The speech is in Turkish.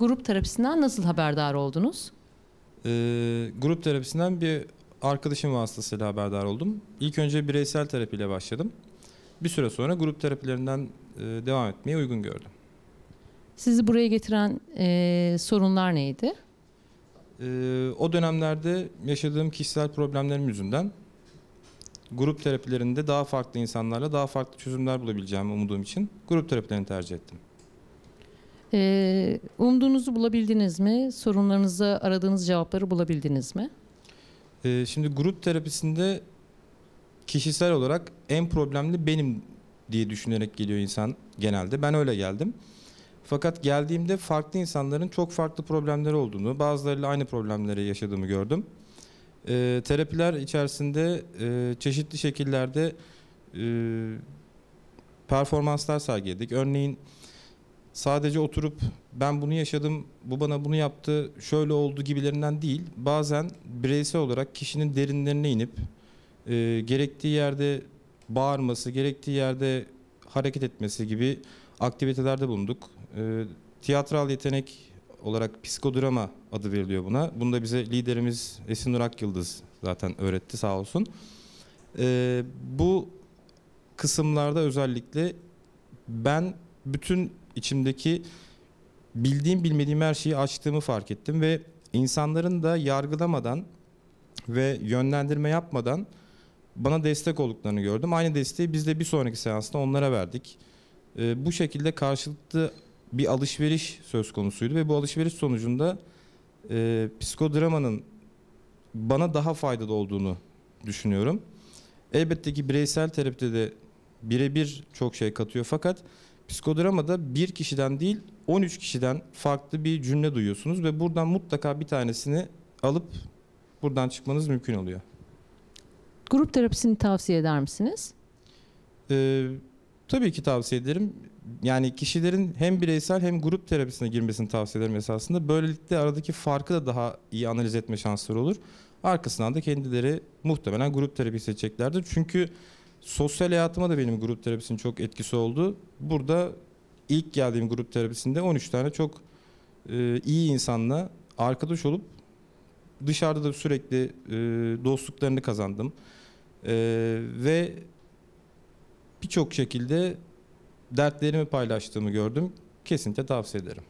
Grup terapisinden nasıl haberdar oldunuz? Ee, grup terapisinden bir arkadaşım vasıtasıyla haberdar oldum. İlk önce bireysel terapiyle başladım. Bir süre sonra grup terapilerinden e, devam etmeyi uygun gördüm. Sizi buraya getiren e, sorunlar neydi? Ee, o dönemlerde yaşadığım kişisel problemlerim yüzünden grup terapilerinde daha farklı insanlarla daha farklı çözümler bulabileceğimi umduğum için grup terapilerini tercih ettim. E, umduğunuzu bulabildiniz mi? Sorunlarınıza aradığınız cevapları bulabildiniz mi? Ee, şimdi grup terapisinde kişisel olarak en problemli benim diye düşünerek geliyor insan genelde. Ben öyle geldim. Fakat geldiğimde farklı insanların çok farklı problemleri olduğunu, bazılarıyla aynı problemleri yaşadığımı gördüm. Ee, terapiler içerisinde e, çeşitli şekillerde e, performanslar sergiledik. Örneğin sadece oturup ben bunu yaşadım, bu bana bunu yaptı, şöyle oldu gibilerinden değil. Bazen bireysel olarak kişinin derinlerine inip e, gerektiği yerde bağırması, gerektiği yerde hareket etmesi gibi aktivitelerde bulunduk. E, tiyatral yetenek olarak psikodrama adı veriliyor buna. Bunu da bize liderimiz Esin Nur Akyıldız zaten öğretti sağ olsun. E, bu kısımlarda özellikle ben bütün içimdeki bildiğim bilmediğim her şeyi açtığımı fark ettim ve insanların da yargılamadan ve yönlendirme yapmadan bana destek olduklarını gördüm. Aynı desteği biz de bir sonraki seansta onlara verdik. Ee, bu şekilde karşılıklı bir alışveriş söz konusuydu ve bu alışveriş sonucunda e, psikodramanın bana daha faydalı olduğunu düşünüyorum. Elbette ki bireysel terapide de birebir çok şey katıyor fakat psikodramada bir kişiden değil 13 kişiden farklı bir cümle duyuyorsunuz ve buradan mutlaka bir tanesini alıp buradan çıkmanız mümkün oluyor. Grup terapisini tavsiye eder misiniz? Ee, tabii ki tavsiye ederim. Yani kişilerin hem bireysel hem grup terapisine girmesini tavsiye ederim esasında. Böylelikle aradaki farkı da daha iyi analiz etme şansları olur. Arkasından da kendileri muhtemelen grup terapi seçeceklerdir. Çünkü sosyal hayatıma da benim grup terapisinin çok etkisi oldu. Burada ilk geldiğim grup terapisinde 13 tane çok e, iyi insanla arkadaş olup dışarıda da sürekli e, dostluklarını kazandım. E, ve birçok şekilde dertlerimi paylaştığımı gördüm. Kesinlikle tavsiye ederim.